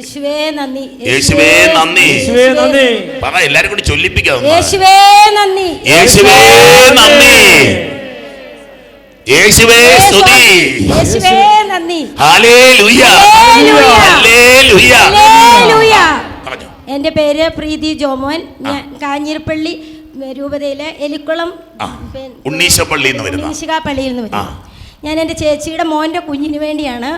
യേശുവേ നന്ദി. യേശുവേ നന്ദി. യേശുവേ നന്ദി. പറ എല്ലാരും കൂടി ചൊല്ലിപ്പിക്കാം യേശുവേ നന്ദി. യേശുവേ നന്ദി. യേശുവേ സ്തുതി. യേശുവേ നന്ദി. Hallelujah hallelujah. Hallelujah hallelujah. പറഞ്ഞോ എന്റെ പേര് പ്രീതി ജോമോൻ. ഞാൻ കാഞ്ഞിരപ്പള്ളി രൂപതയിലെ എലിക്കുളം ഉണ്ണീശപ്പള്ളി ഉണ്ണീശിക പള്ളിയിൽ നിന്ന്. വരും ഞാൻ എന്റെ ചേച്ചിയുടെ മോന്റെ കുഞ്ഞിന് വേണ്ടിയാണ്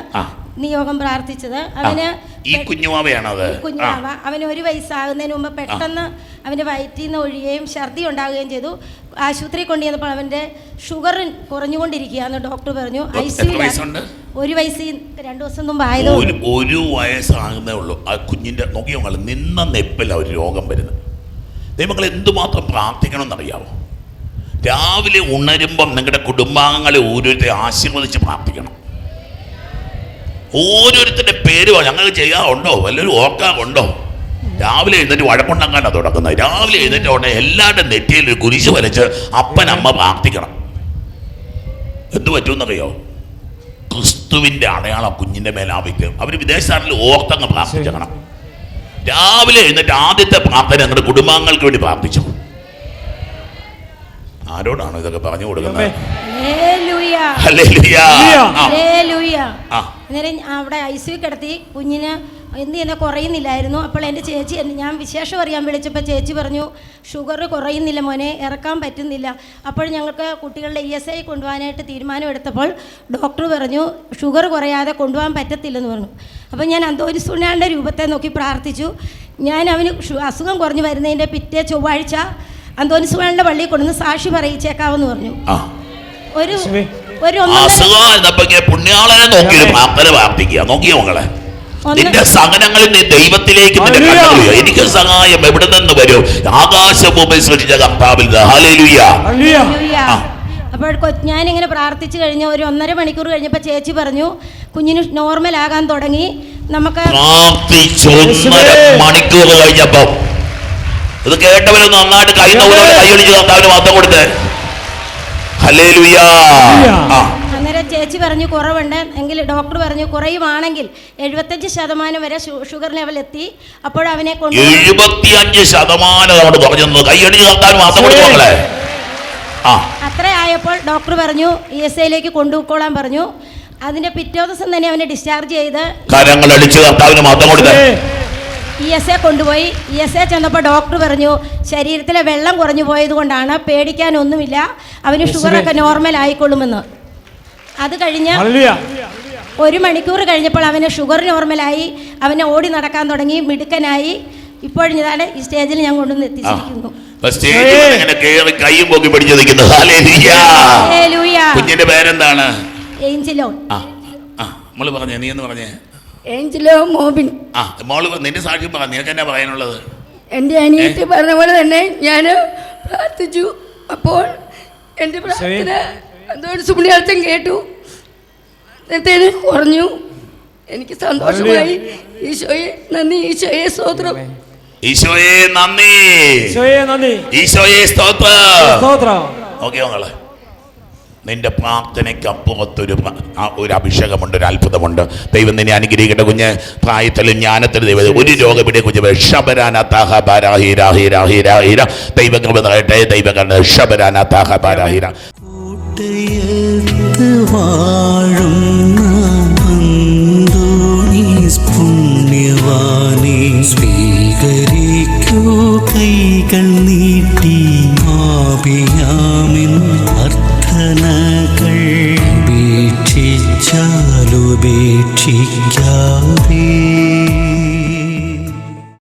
നിയോഗം പ്രാർത്ഥിച്ചത്. അവന് ഈ കുഞ്ഞുമാവയാണത്. കുഞ്ഞുമാവ അവന് ഒരു വയസ്സാകുന്നതിന് മുമ്പ് പെട്ടെന്ന് അവന്റെ വയറ്റിൽ നിന്ന് ഒഴിയുകയും ഛർദി ഉണ്ടാകുകയും ചെയ്തു. ആശുപത്രി കൊണ്ടുചെന്നപ്പോൾ അവന്റെ ഷുഗർ കുറഞ്ഞുകൊണ്ടിരിക്കുകയെന്ന് ഡോക്ടർ പറഞ്ഞു. ഐ സി വയസ്സുണ്ട്? ഒരു വയസ്സ് രണ്ടു ദിവസം മുമ്പ് ആയത് ഒരു വയസ്സാകുന്നേ ഉള്ളൂ. ആ കുഞ്ഞിന്റെ നോക്കിയോ നിന്ന നെപ്പിൽ അവർ രോഗം വരുന്നത്. ദൈവങ്ങൾ എന്തുമാത്രം പ്രാർത്ഥിക്കണം എന്നറിയാമോ രാവിലെ ഉണരുമ്പം നിങ്ങളുടെ കുടുംബാംഗങ്ങളെ ഓരോരുത്തരെ ആശീർവദിച്ച് പ്രാർത്ഥിക്കണം. ഓരോരുത്തരുടെ പേര് ഞങ്ങൾ ചെയ്യാറുണ്ടോ? വല്ലൊരു ഓക്കാറുണ്ടോ രാവിലെ എഴുന്നേറ്റ് വഴക്കുണ്ടാക്കാനാണ് തുടക്കുന്നത് രാവിലെ എഴുന്നേറ്റ് ഉടനെ എല്ലാവരുടെ നെറ്റിയിൽ ഒരു കുരിശ് വരച്ച് അപ്പനമ്മ പ്രാർത്ഥിക്കണം. എന്ത് പറ്റുമെന്നറിയോ? ക്രിസ്തുവിന്റെ അടയാളം കുഞ്ഞിന്റെ മേലെ ആവിക്കും. അവർ വിദേശത്താണെങ്കിൽ ഓർത്തങ്ങ് പ്രാർത്ഥിക്കണം രാവിലെ എഴുന്നേറ്റ് ആദ്യത്തെ പ്രാർത്ഥന ഞങ്ങളുടെ കുടുംബാംഗങ്ങൾക്ക് വേണ്ടി പ്രാർത്ഥിച്ചു ആരോടാണ് ഇതൊക്കെ പറഞ്ഞു കൊടുക്കുന്നത്? ഹല്ലേലൂയ. ഹല്ലേലൂയ. ആ, ഹല്ലേലൂയ. ആ. അന്നേരം അവിടെ ഐ സി കിടത്തി കുഞ്ഞിന് എന്ത് ചെയ്യുന്ന കുറയുന്നില്ലായിരുന്നു അപ്പോൾ എന്റെ ചേച്ചി എന്നെ- ഞാൻ വിശേഷം അറിയാൻ വിളിച്ചപ്പോൾ ചേച്ചി പറഞ്ഞു ഷുഗർ കുറയുന്നില്ല മോനെ ഇറക്കാൻ പറ്റുന്നില്ല അപ്പോൾ ഞങ്ങൾക്ക് കുട്ടികളുടെ ഇ എസ് ഐ കൊണ്ടുപോകാനായിട്ട് തീരുമാനം എടുത്തപ്പോൾ ഡോക്ടർ പറഞ്ഞു ഷുഗർ കുറയാതെ കൊണ്ടുപോകാൻ പറ്റത്തില്ലെന്ന് പറഞ്ഞു അപ്പോൾ ഞാൻ അന്തോനി സുനാന്റെ രൂപത്തെ നോക്കി പ്രാർത്ഥിച്ചു ഞാൻ അവന് അസുഖം കുറഞ്ഞു വരുന്നതിന്റെ പിറ്റേ ചൊവ്വാഴ്ച അന്തോനി സുനാന്റെ പള്ളിയിൽ കൊണ്ടുവന്ന് സാക്ഷി പറയിച്ചേക്കാവെന്ന് പറഞ്ഞു ആ. ഒരു ഒരു ഒന്നൊന്നര അസുഖം എന്നപ്പോ ഇങ്ങനെ പുണ്യാളെ നോക്കി പ്രാർത്ഥന പ്രാർത്ഥിക്കുക. നോക്കിയോ മകളെ? നിന്റെ സഹനങ്ങളിൽ നീ ദൈവത്തിലേക്ക് നിന്റെ. എനിക്ക് സഹായം എവിടെ നിന്ന് വരും? ആകാശഭൂമി സൃഷ്ടിച്ച കർത്താവിൽ. അപ്പോൾ ഞാൻ ഞാനിങ്ങനെ പ്രാർത്ഥിച്ചു കഴിഞ്ഞ ഒരു ഒന്നര മണിക്കൂർ കഴിഞ്ഞപ്പോൾ ചേച്ചി പറഞ്ഞു കുഞ്ഞിന് നോർമൽ ആകാൻ തുടങ്ങി. നമുക്ക് മണിക്കൂർ കഴിഞ്ഞപ്പോ. ഇത് കേട്ടവരൊന്ന് നന്നായിട്ട് കൈ കൈ ഒളിച്ച് കർത്താവിന് മാത്രം കൊടുത്ത്. അന്നേരം ചേച്ചി പറഞ്ഞു കുറവുണ്ട്. എങ്കിൽ ഡോക്ടർ പറഞ്ഞു കുറയുവാണെങ്കിൽ എഴുപത്തഞ്ച് ശതമാനം വരെ ഷുഗർ ലെവൽ എത്തി. അപ്പോൾ അവനെ കൊണ്ട് എഴുപത്തിയഞ്ച് ശതമാനം അവിടെ പറഞ്ഞു കൈയടിച്ച് കർത്താവിന് മാത്രം ആ. അത്ര ആയപ്പോൾ ഡോക്ടർ പറഞ്ഞു ഇ എസ് ഐയിലേക്ക് കൊണ്ടുപോയിക്കോളാൻ പറഞ്ഞു. അതിന്റെ പിറ്റേ ദിവസം തന്നെ അവനെ ഡിസ്ചാർജ് ചെയ്ത് കരങ്ങൾ അടിച്ച് കർത്താവിന് മാത്രം കൊടുത്ത്. ഇ എസ് എ കൊണ്ടുപോയി. ഇ എസ് എ ചെന്നപ്പോൾ ഡോക്ടർ പറഞ്ഞു ശരീരത്തിലെ വെള്ളം കുറഞ്ഞു പോയത് കൊണ്ടാണ് പേടിക്കാനൊന്നുമില്ല. അവന് ഷുഗറൊക്കെ നോർമൽ ആയിക്കൊള്ളുമെന്ന്. അത് കഴിഞ്ഞ്. ഒരു മണിക്കൂർ കഴിഞ്ഞപ്പോൾ അവന് ഷുഗർ നോർമലായി അവനെ ഓടി നടക്കാൻ തുടങ്ങി മിടുക്കനായി. ഇപ്പോഴും ഇതാണ് ഈ സ്റ്റേജിൽ ഞാൻ കൊണ്ടുവന്ന്. എത്തിച്ചിരിക്കുന്നു. കൈയും പൊക്കി പിടിച്ച് നിൽക്കുന്നു ഹല്ലേലൂയ. ഹല്ലേലൂയ. കുഞ്ഞിന്റെ പേരെന്താണ്? ഏഞ്ചലോൺ ആ ആ മോൾ പറഞ്ഞേ നീ എന്ന് പറഞ്ഞേ. ഏഞ്ചലോ മോബിൻ. ആ മോൾ നിന്റെ സാക്ഷ്യം പറ നിനക്ക് എന്നാ പറയാനുള്ളത്? എന്റെ അനിയത്തി പറഞ്ഞ പോലെ തന്നെ ഞാൻ പ്രാർത്ഥിച്ചു. അപ്പോൾ എന്റെ പ്രാർത്ഥന എന്തോട് സുമണിയാർത്ഥം കേട്ടു. നേരത്തേന് കുറഞ്ഞു. എനിക്ക് സന്തോഷമായി. ഈശോയെ നന്ദി ഈശോയെ സ്തോത്രം. ഈശോയെ നന്ദി. ഈശോയെ നന്ദി. ഈശോയെ സ്തോത്രം. സ്തോത്രം. ഓക്കെ മകളെ നിന്റെ പ്രാർത്ഥനയ്ക്ക് അപ്പുറത്തൊരു ഒരു അഭിഷേകമുണ്ട് ഒരു അത്ഭുതമുണ്ട്. ദൈവം നിന്നെ അനുഗ്രഹിക്കട്ടെ കുഞ്ഞ്. പ്രായത്തിലും ജ്ഞാനത്തിലും ദൈവം ഒരു രോഗമിടെ കുഞ്ഞ് ഷബരാന താഹ ബാരാഹീര ഹീര ഹീര ഹീര ദൈവകൃപ നൽകട്ടെ ദൈവകൃപ ഷബരാന താഹ ബാരാഹീര കോട്ടയത്ത് വാഴുന്ന അന്തോണീസ് പുണ്യവാനെ സ്വീകരിക്കൂ. കൈകൾ നീട്ടി ആപിയാമിൻ chique.